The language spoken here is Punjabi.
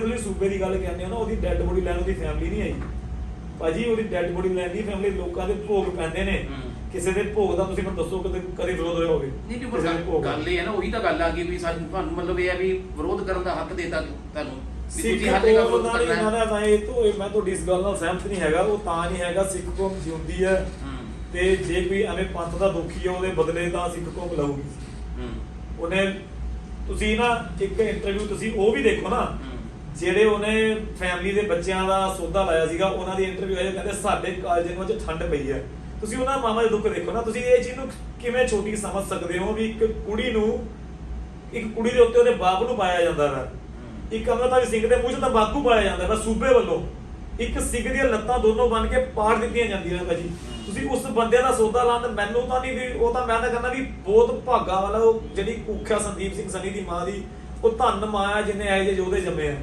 ਤੁਸੀਂ ਸੂਬੇ ਦੀ ਗੱਲ ਕਹਿੰਦੇ ਹੋ ਨਾ ਉਹਦੀ ਡੈੱਡ ਬੋਡੀ ਲੈਣ ਉਹਦੀ ਫੈਮਿਲੀ ਨਹੀਂ ਆਈ। ਭਾਜੀ ਉਹਦੀ ਡੈੱਡ ਬੋਡੀ ਲੈਣ ਦੀ ਫੈਮਿਲੀ ਲੋਕਾਂ ਦੇ ਭੋਗ ਪੈਂਦੇ ਨੇ। ਕਿਸੇ ਦੇ ਭੋਗ ਦਾ ਤੁਸੀਂ ਮੈਨੂੰ ਦੱਸੋ ਕਦੇ ਕਦੇ ਵਿਰੋਧ ਹੋਇਆ ਹੋਵੇ? ਨਹੀਂ ਦੇ ਪਰ। ਗੱਲ ਇਹ ਹੈ ਨਾ ਉਹੀ ਤਾਂ ਗੱਲ ਆ ਗਈ ਵੀ ਸਾਨੂੰ ਤੁਹਾਨੂੰ ਮਤਲਬ ਇਹ ਹੈ ਵੀ ਵਿਰੋਧ ਕਰਨ ਦਾ ਹੱਕ ਦੇਤਾ ਤੁਹਾਨੂੰ। ਸਿੱਖ ਕੌਮ ਨਾਲ ਇਹਨਾਂ ਦਾ ਮੈਂ ਇਹ ਤੋਂ ਮੈਂ ਤੁਹਾਡੀ ਇਸ ਗੱਲ ਨਾਲ ਸਹਿਮਤ ਨਹੀਂ ਹੈਗਾ ਉਹ ਤਾਂ ਨਹੀਂ ਹੈਗਾ ਸਿੱਖ ਕੌਮ ਜਿਉਂਦੀ ਹੈ। ਤੇ ਜੇ ਕੋਈ ਐਵੇਂ ਪੰਥ ਦਾ ਦੁਖੀ ਹੈ ਉਹਦੇ ਬਦਲੇ ਤਾਂ ਸਿੱਖ ਕੌਮ ਲਊਗੀ। ਹੂੰ। ਉਹਨੇ ਤੁਸੀਂ ਨਾ ਇੱਕ ਇੰਟਰਵਿਊ ਤੁਸੀਂ ਉਹ ਵੀ ਦੇਖੋ ਨਾ। ਜਿਹੜੇ ਉਹਨੇ ਫੈਮਿਲੀ ਦੇ ਬੱਚਿਆਂ ਦਾ ਸੌਦਾ ਲਾਇਆ ਸੀਗਾ ਉਹਨਾਂ ਦੀ ਇੰਟਰਵਿਊ ਹੈ ਕਹਿੰਦੇ ਸਾਡੇ ਕਾਲਜ ਨੂੰ ਅੱਜ ਠੰਡ ਪਈ ਹੈ। ਤੁਸੀਂ ਉਹਨਾਂ ਮਾਮਾ ਦੇ ਦੁੱਖ ਦੇਖੋ ਨਾ ਤੁਸੀਂ ਇਹ ਚੀਜ਼ ਨੂੰ ਕਿਵੇਂ ਛੋਟੀ ਸਮਝ ਸਕਦੇ ਹੋ ਵੀ ਇੱਕ ਕੁੜੀ ਨੂੰ ਇੱਕ ਕੁੜੀ ਦੇ ਉੱਤੇ ਉਹਦੇ ਬਾਪ ਨੂੰ ਪਾਇਆ ਜਾਂਦਾ ਹੈ। ਇੱਕ ਅਮਰਤਾਜ ਸਿੰਘ ਦੇ ਮੂੰਹ 'ਚ ਤੰਬਾਕੂ ਪਾਇਆ ਜਾਂਦਾ ਹੈ ਸੂਬੇ ਵੱਲੋਂ। ਇੱਕ ਸਿੱਖ ਦੀਆਂ ਲੱਤਾਂ ਦੋਨੋਂ ਬਣ ਕੇ ਪਾੜ ਦਿੱਤੀਆਂ ਜਾਂਦੀਆਂ ਨੇ ਭਾਜੀ। ਤੁਸੀਂ ਉਸ ਬੰਦੇ ਦਾ ਸੌਦਾ ਲਾਉਣ ਮੈਨੂੰ ਤਾਂ ਨਹੀਂ ਵੀ ਉਹ ਤਾਂ ਮੈਂ ਤਾਂ ਕਹਿੰਦਾ ਵੀ ਬਹੁਤ ਭਾਗਾ ਵਾਲਾ ਉਹ ਜਿਹੜੀ ਕੁੱਖਿਆ ਸੰਦੀਪ ਸਿੰਘ ਸਨੀ ਦੀ ਮਾਂ ਦੀ ਉਹ ਧੰਨ ਮਾਂ ਹੈ ਜਿਹਨੇ ਇਹੋ ਜਿਹੇ ਯੋਧੇ ਜੰਮੇ ਆ।